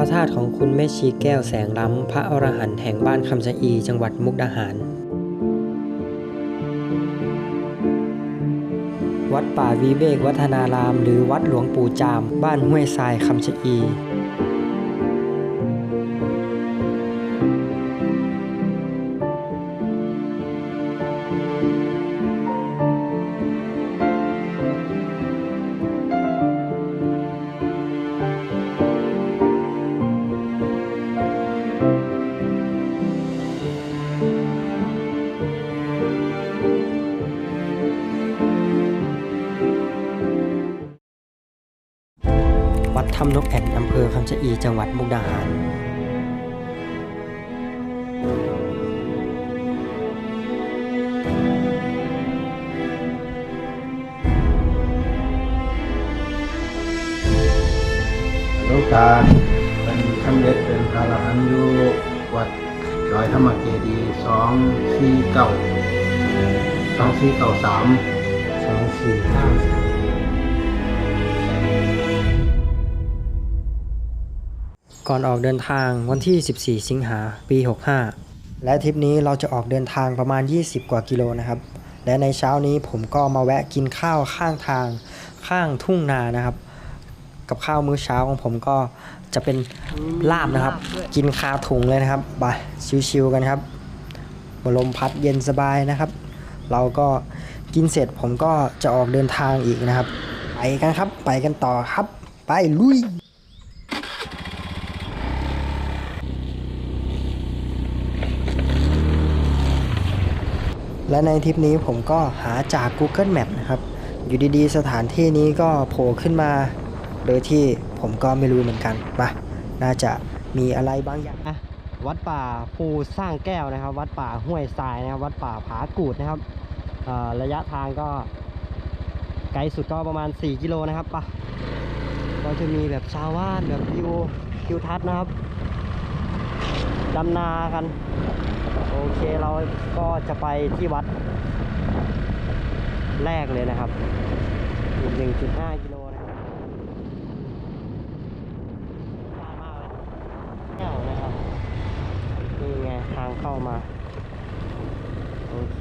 พระธาตุของคุณแม่ชีแก้วแสงล้ำ พระอรหันต์แห่งบ้านคำชะอี จังหวัดมุกดาหาร วัดป่าวีเบกวัฒนาราม หรือวัดหลวงปู่จาม บ้านห้วยทรายคำชะอี อคำชะอีจังหวัดมุกดาหารหลวงตาเป็นสำเร็จเป็นพระอรหันต์อยู่วัดดอยธรรมเจดีย์สองสี่เก้าสองสี่เก้าสามสองสี่ห้า ก่อนออกเดินทางวันที่ 14 สิงหาปี 65 และทริปนี้เราจะออกเดินทางประมาณ 20 กว่ากิโลนะครับ และในเช้านี้ผมก็มาแวะกินข้าวข้างทางข้างทุ่งนานะครับ กับข้าวมื้อเช้าของผมก็จะเป็นลาบนะครับ กินคาถุงเลยนะครับไปชิวๆกันครับลมพัดเย็นสบายนะครับ เราก็กินเสร็จผมก็จะออกเดินทางอีกนะครับ ไปกันครับ ไปกันต่อครับ ไปลุย และในทริปนี้ผมก็หาจาก Google Map นะครับ อยู่ดีๆ สถานที่นี้ก็โผล่ขึ้นมา โดยที่ผมก็ไม่รู้เหมือนกันมาน่าจะมีอะไรบางอย่างนะวัดป่าภูสร้างแก้วนะครับ วัดป่าห้วยทรายนะครับ วัดป่าผากูดนะครับระยะทางก็ไกลสุดก็ประมาณ 4 กิโลนะครับปะก็จะมีแบบชาวบ้านแบบวิวทิวทัศน์นะครับดำนากัน โอเคเราก็จะไปที่วัดแรกเลยนะครับอีก1.5กิโลนะครับกว้างมากเลยแก้วนะครับ นี่ไงทางเข้ามา โอเค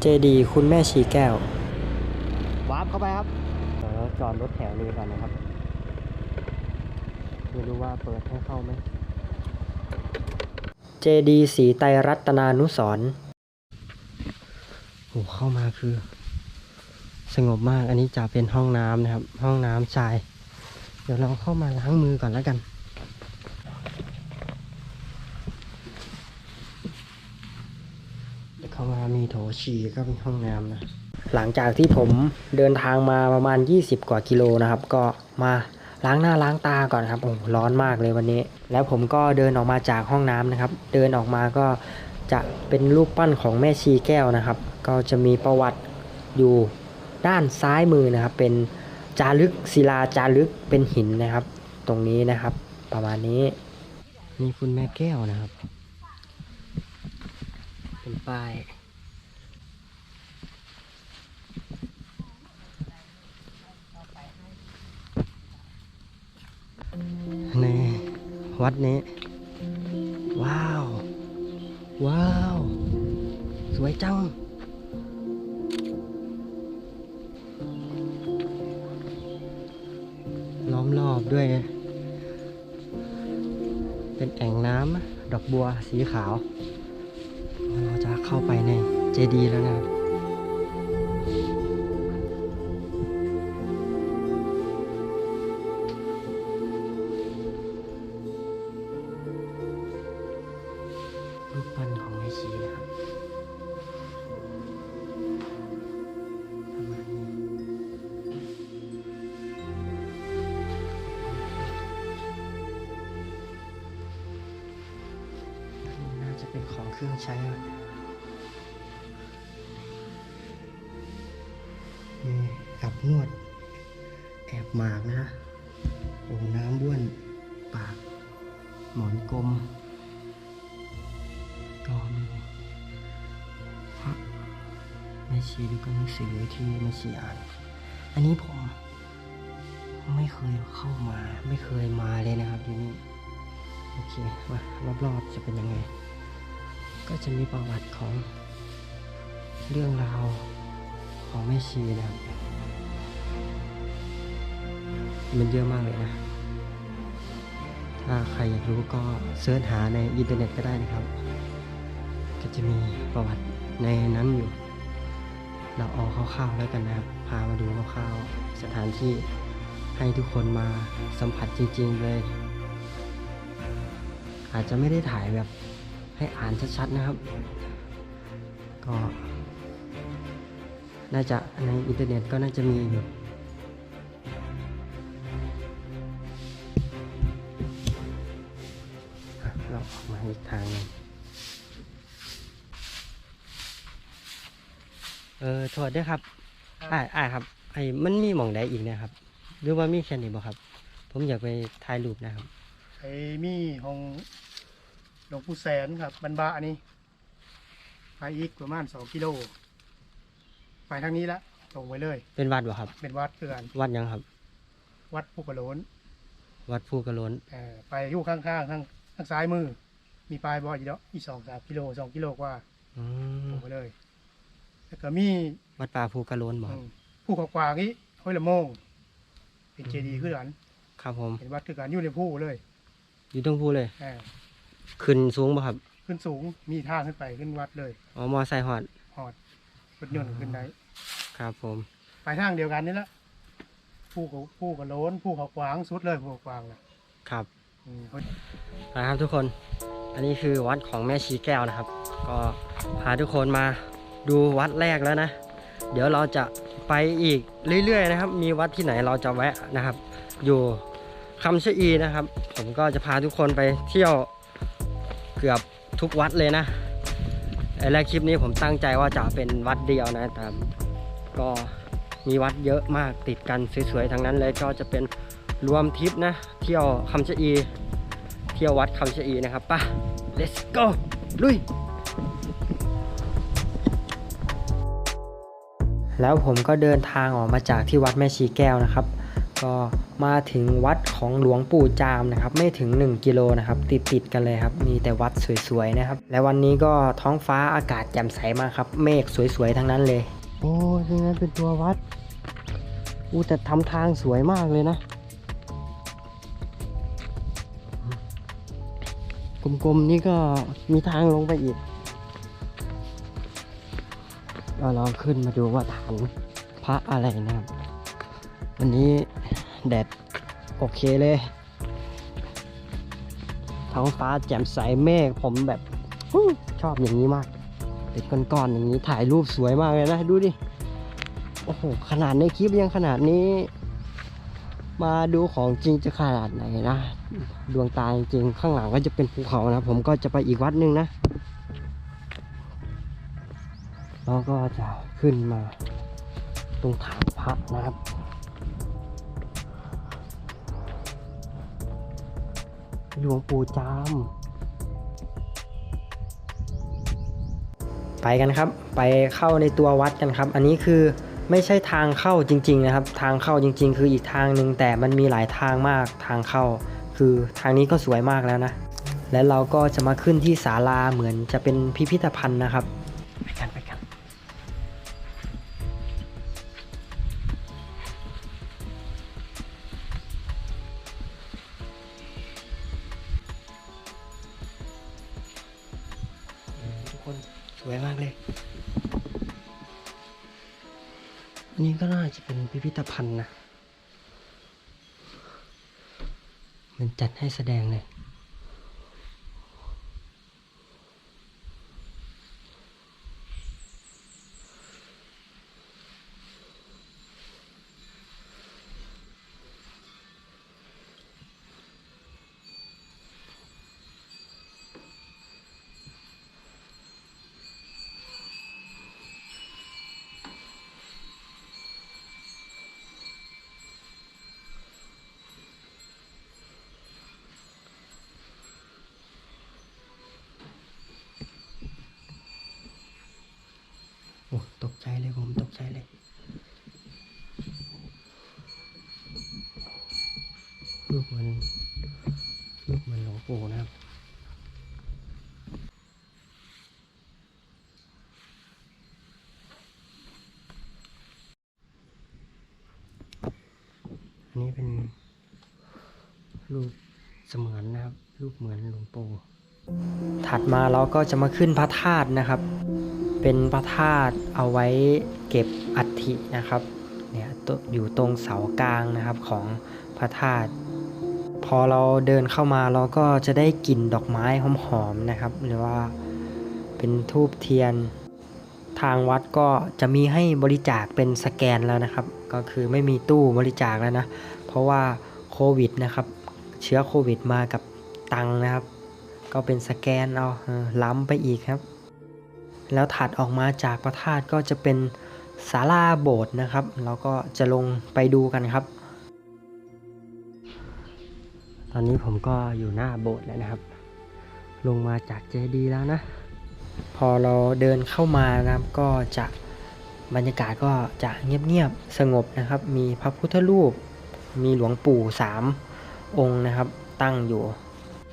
เจดีคุณแม่ชีแก้ว วาร์ปเข้าไปครับเดี๋ยวเราจอดรถแถวนี้ก่อนนะครับ ไม่รู้ว่าเปิดให้เข้าไหม เจดีสีไตรรัตนานุสรโอ้เข้ามาคือ สงบมากอันนี้จะเป็นห้องน้ำนะครับ ห้องน้ำชาย เดี๋ยวเราเข้ามาล้างมือก่อนแล้วกันเดี๋ยวเข้ามามีโถฉี่ก็เป็นห้องน้ำนะหลังจากที่ผมเดินทางมาประมาณ 20 กว่ากิโลนะครับ ก็มา ล้างหน้าล้างตาก่อนครับโอ้โหร้อนมากเลยวันนี้ แล้วผมก็เดินออกมาจากห้องน้ำนะครับ เดินออกมาก็จะเป็นรูปปั้นของแม่ชีแก้วนะครับ ก็จะมีประวัติอยู่ด้านซ้ายมือนะครับ เป็นจารึกศิลาจารึกเป็นหินนะครับ ตรงนี้นะครับ ประมาณนี้นี่คุณแม่แก้วนะครับ เป็นป้าย นวัดนี้ ว้าว ว้าว สวยจัง ล้อมรอบด้วย เป็นแอ่งน้ำดอกบัวสีขาว เราจะเข้าไปในเจดีย์แล้วนะครับ เครื่องใช้นะนี่แอบนวด แอบหมากนะโอ้น้ำบ้วนปาก หมอนกลมก็มีพระแม่ชีดูก็หนังสือที่แม่ชีอ่าน อันนี้ผมไม่เคยเข้ามา ไม่เคยมาเลยนะครับที่นี่ โอเคมารอบๆจะเป็นยังไง ก็จะมีประวัติของเรื่องราวของแม่ชีนะครับมันเยอะมากเลยนะ ถ้าใครอยากรู้ก็เสิร์ชหาในอินเทอร์เน็ตก็ได้นะครับ ก็จะมีประวัติในนั้นอยู่ เราเอาคร่าวๆแล้วกันนะครับ พามาดูคร่าวๆสถานที่ให้ทุกคนมาสัมผัสจริงๆเลย อาจจะไม่ได้ถ่ายแบบ ให้อ่านชัดๆนะครับ ก็น่าจะในอินเทอร์เน็ตก็น่าจะมีอยู่อะเราออกมาอีกทางหนึงเออโทษด้วยครับอ่าอ่าครับ ไอ้มันมีหม่องใดอีกเนะครับ หรือว่ามีแค่นี้บ่ครับ ผมอยากไปถ่ายรูปนะครับ ไอ้มีของห ลวงปู่แสนครับบรรบะอันนี้ ไปอีกประมาณสองกิโล ไปทางนี้ละตรงไปเลย เป็นวัดบ่ครับ เป็นวัดเกือนวัดหยังครับ วัดภูกระโหลนวัดภูกระโล้นเออไปอยู่ข้างๆข้างข้างซ้ายมือ มีปลายบ่ออยู่แล้วอีกสองสามกิโลสองกิโลกว่าอืตมรงไปเลย แล้วก็มีวัดป่าภูกระโล้นบ่ครับอืมผู้เขากวางนี้ห้วยละโมง เป็นเจดีย์ขึ้นกันครับผมเป็นวัดขึ้นกันอยู่ในผู้เลย อยู่ตรงภูเลย เออ ขึ้นสูงบ่ครับ ขึ้นสูงมีทางขึ้นไปขึ้นวัดเลยอ๋อมอไซค์ฮอดหอดรถยนต์ขึ้นได้ครับผมไปทางเดียวกันนี่แหละผู้เขาผู้กับโล้นผู้เขากวางสุดเลยผู้เขากวางน่ะครับอืมเขานะครับทุกคน อันนี้คือวัดของแม่ชีแก้วนะครับ ก็พาทุกคนมาดูวัดแรกแล้วนะ เดี๋ยวเราจะไปอีกเรื่อยๆนะครับ มีวัดที่ไหนเราจะแวะนะครับ อยู่คำชะอีนะครับ ผมก็จะพาทุกคนไปเที่ยวเกือบทุกวัดเลยนะและคลิปนี้ผมตั้งใจว่าจะเป็นวัดเดียวนะแต่ก็มีวัดเยอะมากติดกันสวยๆทั้งนั้นเลยก็จะเป็นรวมทริปนะ เที่ยวคำชะอี เที่ยววัดคำชะอีนะครับป่ะ let's go ลุย แล้วผมก็เดินทางออกมาจากที่วัดแม่ชีแก้วนะครับ ก็มาถึงวัดของหลวงปู่จามนะครับ ไม่ถึง 1 กิโลนะครับ ติดติดกันเลยครับ มีแต่วัดสวยๆนะครับ และวันนี้ก็ท้องฟ้าอากาศแจ่มใสมากครับ เมฆสวยๆทั้งนั้นเลย โอ้ยนี่นั่นเป็นตัววัดอู้แต่ทำทางสวยมากเลยนะกลมๆนี่ก็มีทางลงไปอีกเราลองขึ้นมาดูว่าฐานพระอะไรนะครับ วันนี้แดดโอเคเลยท้องฟ้าแจ่มใสเมฆผมแบบชอบอย่างนี้มาก เป็นก้อนๆอย่างนี้ถ่ายรูปสวยมากเลยนะ ดูดิ โอ้โห ขนาดในคลิปยังขนาดนี้ มาดูของจริงจะขนาดไหนนะ ดวงตาจริงข้างหลังก็จะเป็นภูเขานะ ผมก็จะไปอีกวัดหนึ่งนะแล้วก็จะขึ้นมา ตรงฐานพระนะครับ หลวงปู่จาม ไปกันครับ ไปเข้าในตัววัดกันครับ อันนี้คือไม่ใช่ทางเข้าจริง ๆนะครับ ทางเข้าจริง ๆ คืออีกทางหนึ่งแต่มันมีหลายทางมากทางเข้า คือทางนี้ก็สวยมากแล้วนะ และเราก็จะมาขึ้นที่ศาลาเหมือนจะเป็นพิพิธภัณฑ์นะครับ วยมากเลย อันนี้ก็น่าจะเป็นพิพิธภัณฑ์นะ มันจัดให้แสดงเลย โอ้ตกใจเลยผมตกใจเลย รูปเหมันรูปเหมันหลวง ปู่นะครับ อันนี้เป็น รูปเสมือนนะครับ รูปเหมือนหลวงปู่ถัดมาเราก็จะมาขึ้นพระธาตุนะครับ เป็นพระธาตุเอาไว้เก็บอัฐินะครับเนี่ยอยู่ตรงเสากลางนะครับของพระธาตุพอเราเดินเข้ามาเราก็จะได้กลิ่นดอกไม้หอมๆนะครับ หรือว่าเป็นทูบเทียน ทางวัดก็จะมีให้บริจาคเป็นสแกนแล้วนะครับ ก็คือไม่มีตู้บริจาคแล้วนะ เพราะว่าโควิดนะครับ เชื้อโควิดมากับตังนะครับ ก็เป็นสแกนเอาล้ำไปอีกครับ แล้วถัดออกมาจากพระธาตุก็จะเป็นศาลาโบสถ์นะครับ เราก็จะลงไปดูกันครับ ตอนนี้ผมก็อยู่หน้าโบสถ์แล้วนะครับ ลงมาจากเจดีย์แล้วนะ พอเราเดินเข้ามานะครับก็จะบรรยากาศก็จะเงียบๆสงบนะครับ มีพระพุทธรูป มีหลวงปู่สาม องค์นะครับตั้งอยู่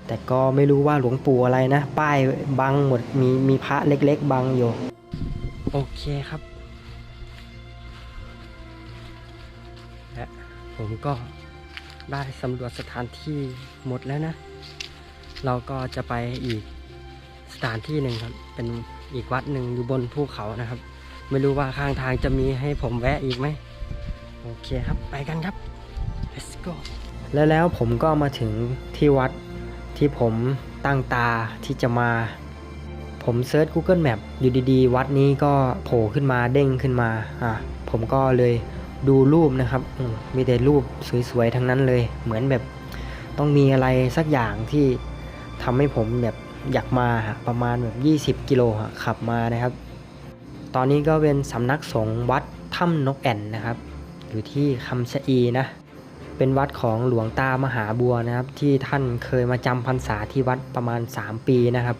แต่ก็ไม่รู้ว่าหลวงปู่อะไรนะ ป้ายบังหมดมีมีพระเล็กๆบังอยู่ โอเคครับและผมก็ได้สำรวจสถานที่หมดแล้วนะ เราก็จะไปอีกสถานที่หนึ่งครับ เป็นอีกวัดหนึ่งอยู่บนภูเขานะครับ ไม่รู้ว่าข้างทางจะมีให้ผมแวะอีกไหม โอเคครับ ไปกันครับ let's go แล้วแล้วผมก็มาถึงที่วัดที่ผมตั้งตาที่จะมา ผมเซิร์ช Google Map อยู่ดีๆ วัดนี้ก็โผล่ขึ้นมาเด้งขึ้นมาอะผมก็เลยดูรูปนะครับมีแต่รูปสวยๆทั้งนั้นเลย เหมือนแบบต้องมีอะไรสักอย่างที่ทำให้ผมแบบอยากมาฮะประมาณแบบ20 กิโลขับมานะครับ ตอนนี้ก็เป็นสำนักสงฆ์วัดถ้ำนกแอ่นนะครับ อยู่ที่คำชะอีนะ เป็นวัดของหลวงตามหาบัวนะครับ ที่ท่านเคยมาจำพรรษาที่วัดประมาณ 3 ปีนะครับ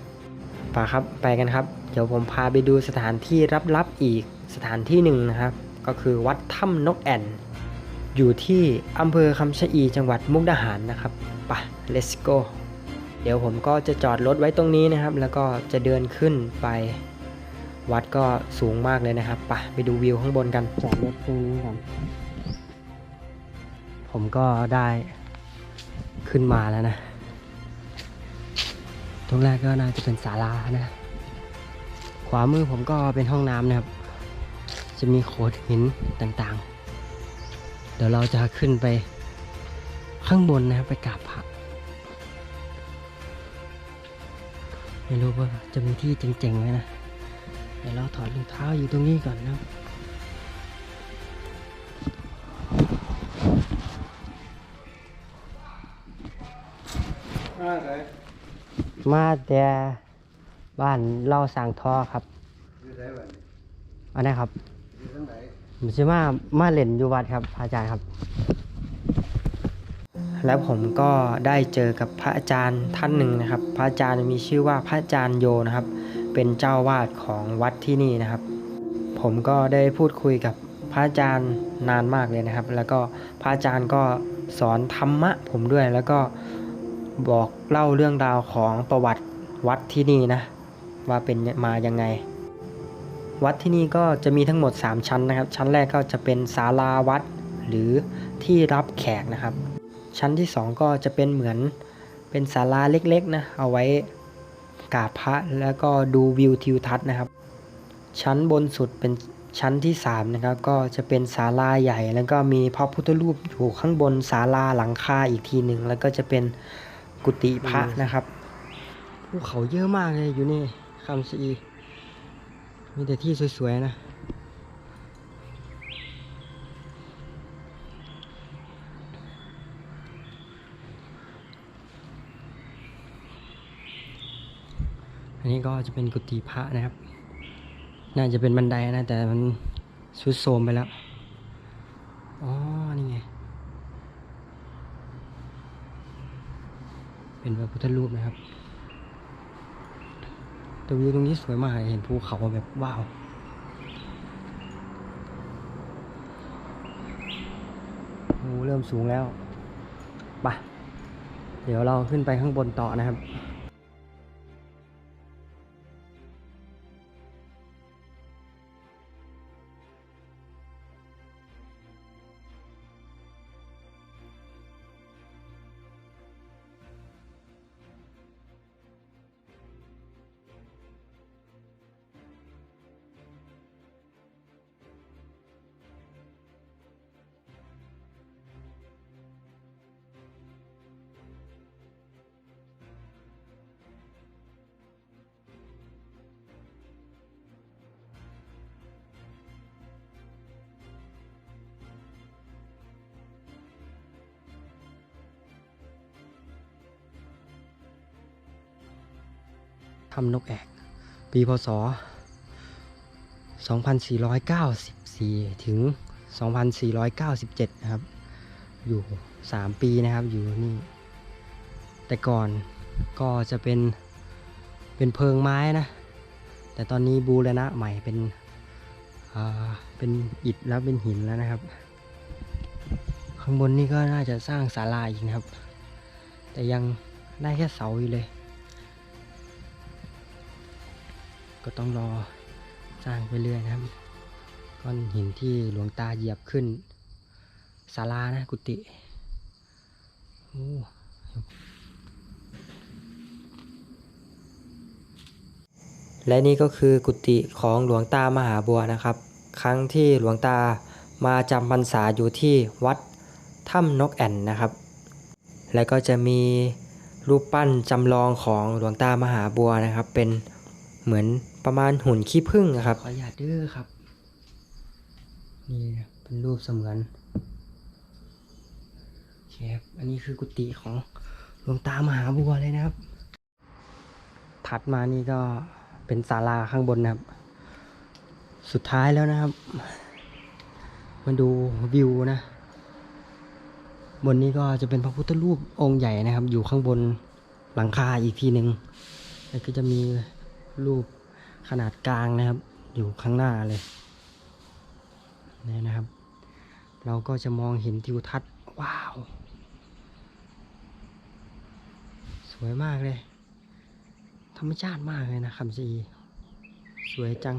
ไปครับไปกันครับ เดี๋ยวผมพาไปดูสถานที่ลับๆอีกสถานที่หนึ่งนะครับ ก็คือวัดถ้ำนกแอ่น อยู่ที่อำเภอคำชะอีจังหวัดมุกดาหารนะครับไป let's go เดี๋ยวผมก็จะจอดรถไว้ตรงนี้นะครับ แล้วก็จะเดินขึ้นไป วัดก็สูงมากเลยนะครับไปไปดูวิวข้างบนกันจอดรถตรงนี้กัน ผมก็ได้ขึ้นมาแล้วนะ ตรงแรกก็น่าจะเป็นศาลานะ ขวามือผมก็เป็นห้องน้ำนะครับ จะมีโขดหินต่างๆ เดี๋ยวเราจะขึ้นไปข้างบนนะครับไปกราบพระไม่รู้ว่าจะมีที่เจ๋งๆไหมนะ เดี๋ยวเราถอดรองเท้าอยู่ตรงนี้ก่อนนะครับ มาเลยมาแต่บ้านเล่าสางทอครับอยู่ไหนบ้านอันนี้ครับอยู่ทางไหนผมชื่อมามาเล่นอยู่วัดครับพระอาจารย์ครับ แล้วผมก็ได้เจอกับพระอาจารย์ท่านหนึ่งนะครับ พระอาจารย์มีชื่อว่าพระอาจารย์โยนะครับ เป็นเจ้าวาดของวัดที่นี่นะครับ ผมก็ได้พูดคุยกับพระอาจารย์นานมากเลยนะครับ แล้วก็พระอาจารย์ก็สอนธรรมะผมด้วยแล้วก็ บอกเล่าเรื่องราวของประวัติวัดที่นี่นะ ว่าเป็นมายังไง วัดที่นี่ก็จะมีทั้งหมด 3 ชั้นนะครับ ชั้นแรกก็จะเป็นศาลาวัดหรือที่รับแขกนะครับ ชั้นที่ 2 ก็จะเป็นเหมือนเป็นศาลาเล็กๆนะเอาไว้กราบพระแล้วก็ดูวิวทิวทัศน์นะครับ ชั้นบนสุดเป็นชั้นที่3นะครับก็จะเป็นศาลาใหญ่ แล้วก็มีพระพุทธรูปอยู่ข้างบนศาลาหลังคาอีกทีหนึ่งแล้วก็จะเป็น กุฏิพระนะครับภูเขาเยอะมากเลยอยู่นี่คำชะอีมีแต่ที่สวยๆนะอันนี้ก็จะเป็นกุฏิพระนะครับ น่าจะเป็นบันไดนะ แต่มันสุดโทรมไปแล้ว อ๋อ นี่ไง เป็นพระพุทธรูปนะครับแต่วิวตรงนี้สวยมากเห็นภูเขาแบบว้าวโอ้เริ่มสูงแล้วไปะเดี๋ยวเราขึ้นไปข้างบนต่อนะครับ ทำนกแอกปีพศ 2494 ถึง 2497 นะครับ อยู่ 3 ปีนะครับอยู่นี่ แต่ก่อนก็จะเป็นเป็นเพิงไม้นะ แต่ตอนนี้บูรณะใหม่เป็นอ่าเป็นอิฐแล้วเป็นหินแล้วนะครับ ข้างบนนี่ก็น่าจะสร้างศาลาอีกนะครับ แต่ยังได้แค่เสาอยู่เลย ก็ต้องรอสร้างไปเรื่อยนะครับก้อนหินที่หลวงตาเหยียบขึ้นศาลานะกุฏิโอ้และนี่ก็คือกุฏิของหลวงตามหาบัวนะครับ ครั้งที่หลวงตามาจำพรรษาอยู่ที่วัดถ้ำนกแอ่นนะครับ และก็จะมีรูปปั้นจำลองของหลวงตามหาบัวนะครับ เป็นเหมือน ประมาณหุ่นขี้ผึ้งอะครับ ขออย่าดื้อครับ นี่เป็นรูปเสมือนเคครับอันนี้คือกุฏิของหลวงตามหาบัวเลยนะครับ ถัดมานี่ก็เป็นศาลาข้างบนนะครับ สุดท้ายแล้วนะครับ มาดูวิวนะ บนนี้ก็จะเป็นพระพุทธรูปองค์ใหญ่นะครับ อยู่ข้างบนหลังคาอีกทีหนึ่งแล้วก็จะมีรูป ขนาดกลางนะครับ อยู่ข้างหน้าเลยนี่นะครับ เราก็จะมองเห็นทิวทัศน์ว้าว สวยมากเลย ธรรมชาติมากเลยนะคำซีสวยจัง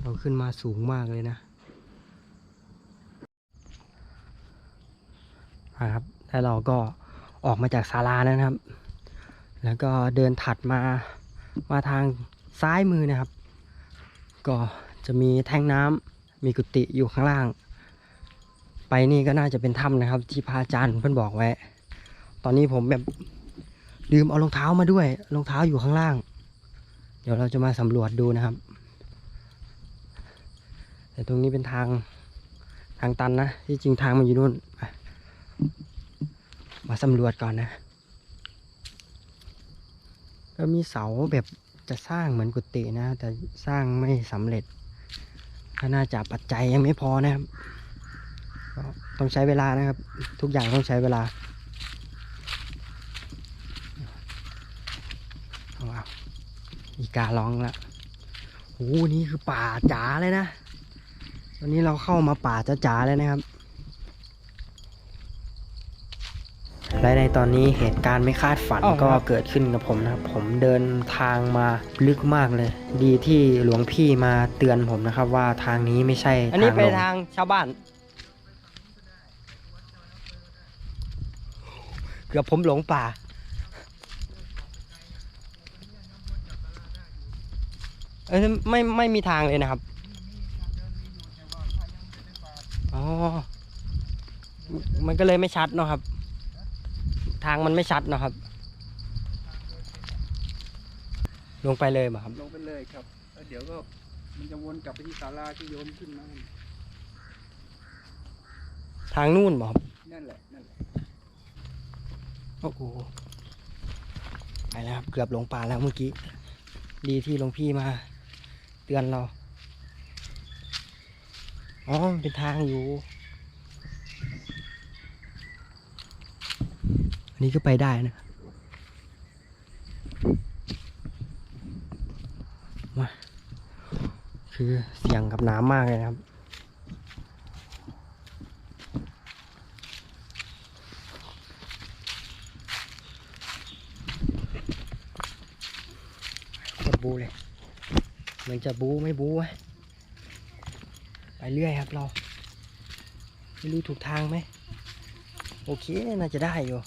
เราขึ้นมาสูงมากเลยนะ นะครับ แล้วเราก็ออกมาจากศาลานะครับ แล้วก็เดินถัดมามาทางซ้ายมือนะครับ ก็จะมีแท่งน้ำมีกุฏิอยู่ข้างล่าง ไปนี่ก็น่าจะเป็นถ้ำนะครับ ที่พระอาจารย์เพื่อนบอกไว้ ตอนนี้ผมแบบลืมเอารองเท้ามาด้วยรองเท้าอยู่ข้างล่าง เดี๋ยวเราจะมาสำรวจดูนะครับ แต่ตรงนี้เป็นทางทางตันนะ ที่จริงทางมันอยู่นู่น มาสำรวจก่อนนะ ก็มีเสาแบบจะสร้างเหมือนกุฏินะ แต่สร้างไม่สำเร็จก็น่าจะปัจจัยยังไม่พอนะครับก็ต้องใช้เวลานะครับ ทุกอย่างต้องใช้เวลาอีการ้องละโอ้โหนี่คือป่าจ๋าเลยนะตอนนี้เราเข้ามาป่าจ๋าๆเลยนะครับ และในตอนนี้เหตุการณ์ไม่คาดฝันอ้าวก็ครับเกิดขึ้นกับผมนะครับ ผมเดินทางมาลึกมากเลย ดีที่หลวงพี่มาเตือนผมนะครับ ว่าทางนี้ไม่ใช่อันนี้ไปลงทางชาวบ้าน เกือบผมหลงป่าเอ้ยไม่ไม่มีทางเลยนะครับอ๋อมันก็เลยไม่ชัดเนาะครับ ทางมันไม่ชัดเนาะครับ ลงไปเลยมาครับ ลงไปเลยครับแล้วเดี๋ยวก็มันจะวนกลับไปที่ศาลาที่โยมขึ้นมาทางนู่นบ่ครับนั่นแหละนั่นแหละโอ้โหไปแล้วครับเกือบหลงป่าแล้วเมื่อกี้ ดีที่หลวงพี่มา เตือนเราอ๋อมันเป็นทางอยู่ นี้ก็ไปได้นะมาคือเสี่ยงกับน้ำมากเลยนะครับคตรบูเลย เหมือนจะบูไม่บูวะไปเรื่อยครับเรา ไม่รู้ถูกทางไหม โอเค น่าจะได้อยู่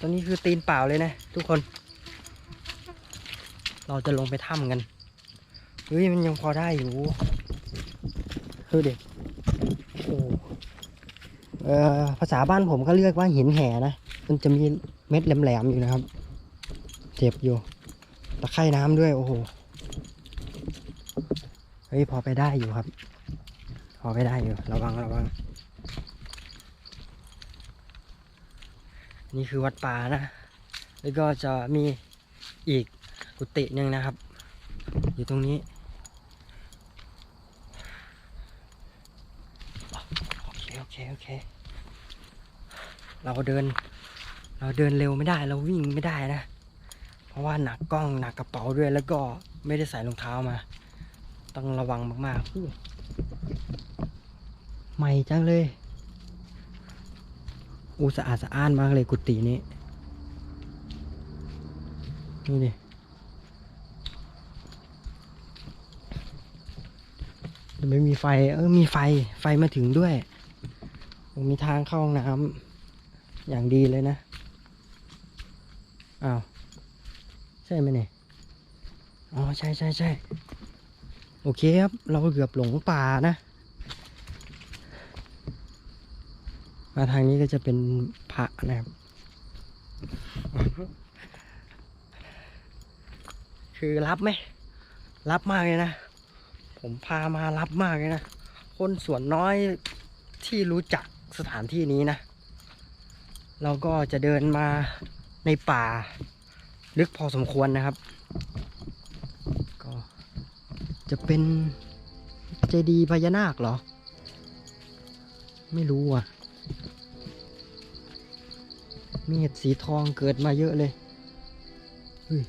ตอนนี้คือตีนเปล่าเลยนะทุกคน เราจะลงไปถ้ำกันเฮ้ยมันยังพอได้อยู่เฮ้ยเด็กโอ้เอ่อภาษาบ้านผมก็เรียกว่าหินแห่นะ มันจะมีเม็ดแหลมๆอยู่นะครับ เจ็บอยู่ ตะไคร่น้ำด้วย โอ้โห เฮ้ย พอไปได้อยู่ครับ พอไปได้อยู่ ระวังระวัง นี่คือวัดป่านะ แล้วก็จะมีอีกกุฏิหนึ่งนะครับ อยู่ตรงนี้ โอเค โอเค โอเค เราเดิน เราเดินเร็วไม่ได้ เราวิ่งไม่ได้นะ เพราะว่าหนักกล้องหนักกระเป๋าด้วย แล้วก็ไม่ได้ใส่รองเท้ามา ต้องระวังมากๆอู้ใหม่จังเลย อูสะอาดสะอ้านมากเลยกุฏินี้นี่ดิไม่มีไฟ เออ มีไฟ ไฟมาถึงด้วยมมีทางเข้าห้องน้ำอย่างดีเลยนะ อ้าว ใช่ไหมเนี่ย อ๋อ ใช่ใช่ใช่โอเคครับ เราเกือบหลงป่านะ มาทางนี้ก็จะเป็นพระนะครับ คือรับไหมรับมากเลยนะ ผมพามารับมากเลยนะ คนส่วนน้อยที่รู้จักสถานที่นี้นะ เราก็จะเดินมาในป่า ลึกพอสมควรนะครับ ก็จะเป็นเจดีย์พญานาคเหรอ ไม่รู้อะ เห็ดสีทองเกิดมาเยอะเลยเฮ้ย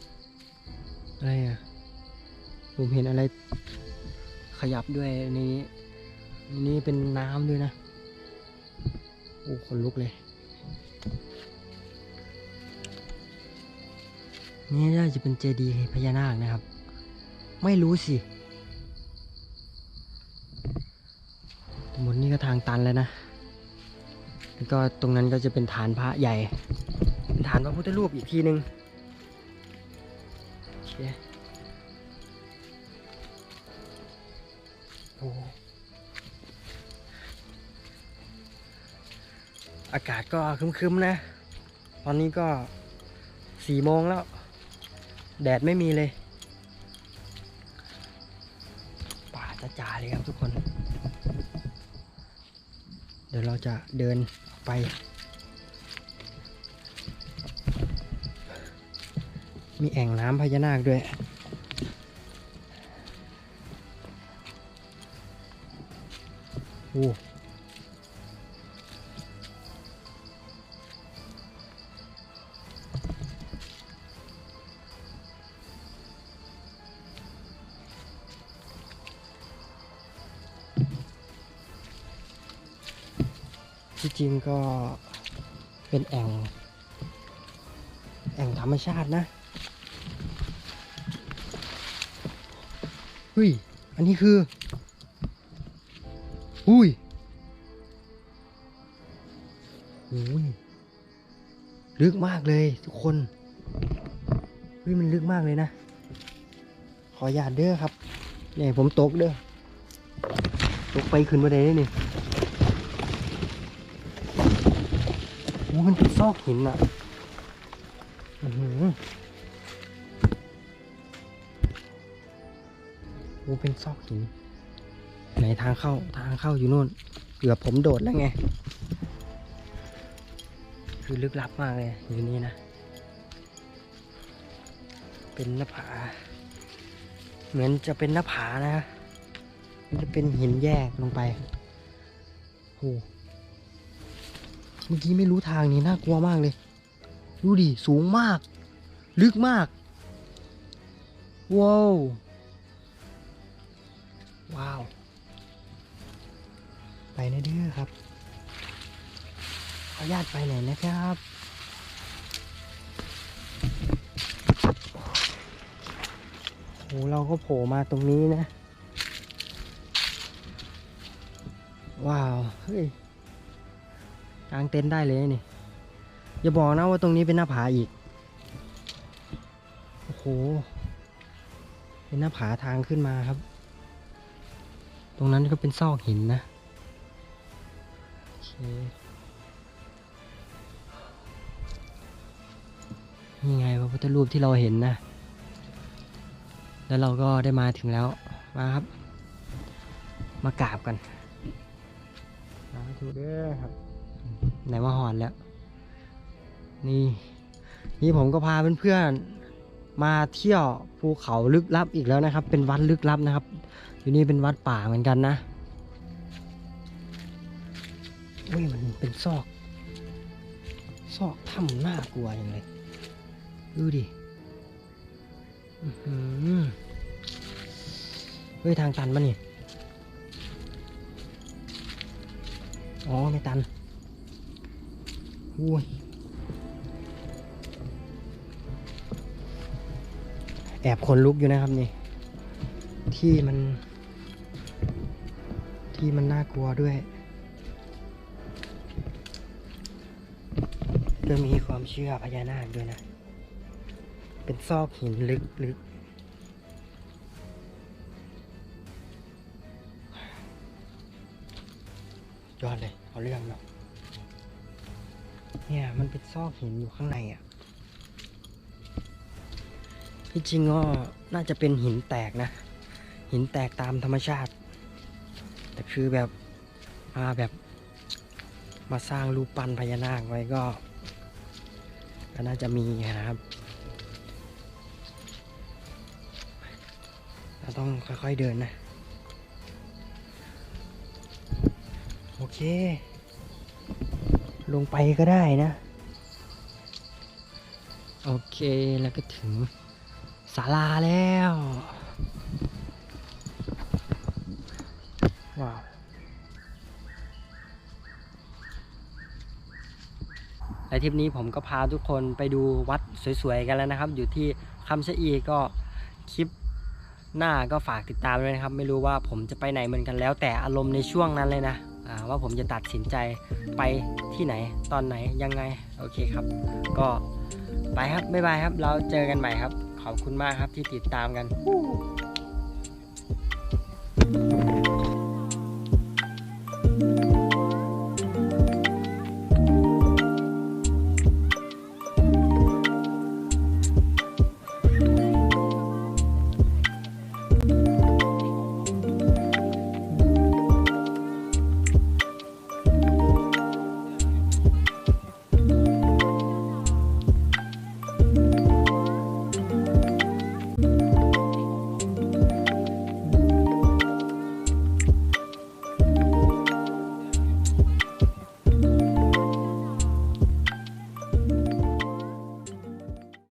อะไรอะ ผมเห็นอะไรขยับด้วยในนี้นนี้เป็นน้ำด้วยนะ โอ้ขนลุกเลย นี่น่าจะเป็นเจดีย์พญานาคนะครับ ไม่รู้สิหมดนี่ก็ทางตันแล้วนะ แล้วก็ตรงนั้นก็จะเป็นฐานพระใหญ่ เป็นฐานพระพุทธรูปอีกทีหนึ่งโอเคโอ้อากาศก็คึมๆนะ ตอนนี้ก็สี่โมงแล้ว แดดไม่มีเลย ป่าจะจ่าเลยครับทุกคน เดี๋ยวเราจะเดินไป มีแอ่งน้ำพญานาคด้วย โอ้ จริงก็เป็นแอ่ง แอ่งธรรมชาตินะเฮ้ย อันนี้คือ อุ้ยอุ้ยลึกมากเลยทุกคนเฮ้ยมันลึกมากเลยนะ ขออย่าตเด้อครับเนี่ยผมตกเด้อตกไปขึ้นมาได้นี่โอ้ มันเป็นซอกหินอะโอ้เป็นซอกหิน ไหนทางเข้าทางเข้าอยู่นู่นเกือบผมโดดแล้วไง คือลึกลับมากเลยอยู่นี่นะ เป็นหน้าผา เหมือนจะเป็นหน้าผานะ มันจะเป็นหินแยกลงไปโอ้ เมื่อกี้ไม่รู้ทางนี้น่ากลัวมากเลย ดูดิ สูงมาก ลึกมาก ว้าว ว้าว ไปนะเด้อครับ ขออนุญาตไปหน่อยนะครับโหเราก็โผล่มาตรงนี้นะ ว้าว เฮ้ย กางเต็นท์ได้เลยนี่ อย่าบอกนะว่าตรงนี้เป็นหน้าผาอีก โอ้โห เป็นหน้าผาทางขึ้นมาครับ ตรงนั้นก็เป็นซอกหินนะโอเคนี่ไงพระพุทธรูปที่เราเห็นนะ แล้วเราก็ได้มาถึงแล้ว มาครับ มากราบกันสาธุเด้อครับ ไหนว่าหอนแล้ว นี่ นี่ผมก็พาเพื่อนๆมาเที่ยวภูเขาลึกลับอีกแล้วนะครับ เป็นวัดลึกลับนะครับ อยู่นี่เป็นวัดป่าเหมือนกันนะเฮ้ยมันเป็นซอก ซอกถ้ำน่ากลัวอย่างเลยดูดิอื้อหือเฮ้ยทางตันมานี่ อ๋อ ไม่ตัน อุ้ยแอบขนลุกอยู่นะครับนี่ ที่มัน ที่มันน่ากลัวด้วยก็มีความเชื่อพญานาคด้วยนะ เป็นซอกหินลึกลึกยอดเลย เอาเรื่องเนาะ เนี่ยมันเป็นซอกหินอยู่ข้างในอะที่จริงก็น่าจะเป็นหินแตกนะ หินแตกตามธรรมชาติ แต่คือแบบมาแบบมาสร้างรูปปั้นพญานาคไว้ก็ก็น่าจะมีนะครับเราต้องค่อยๆเดินนะ โอเค ลงไปก็ได้นะ โอเคแล้วก็ถึงศาลาแล้ว ว้าวและทริปนี้ผมก็พาทุกคนไปดูวัดสวยๆกันแล้วนะครับ อยู่ที่คำชะอีก็คลิปหน้าก็ฝากติดตามด้วยนะครับ ไม่รู้ว่าผมจะไปไหนเหมือนกันแล้ว แต่อารมณ์ในช่วงนั้นเลยนะอ่า ว่าผมจะตัดสินใจไปที่ไหนตอนไหนยังไงโอเคครับ ก็ไปครับบ๊ายบายครับ เราเจอกันใหม่ครับ ขอบคุณมากครับที่ติดตามกัน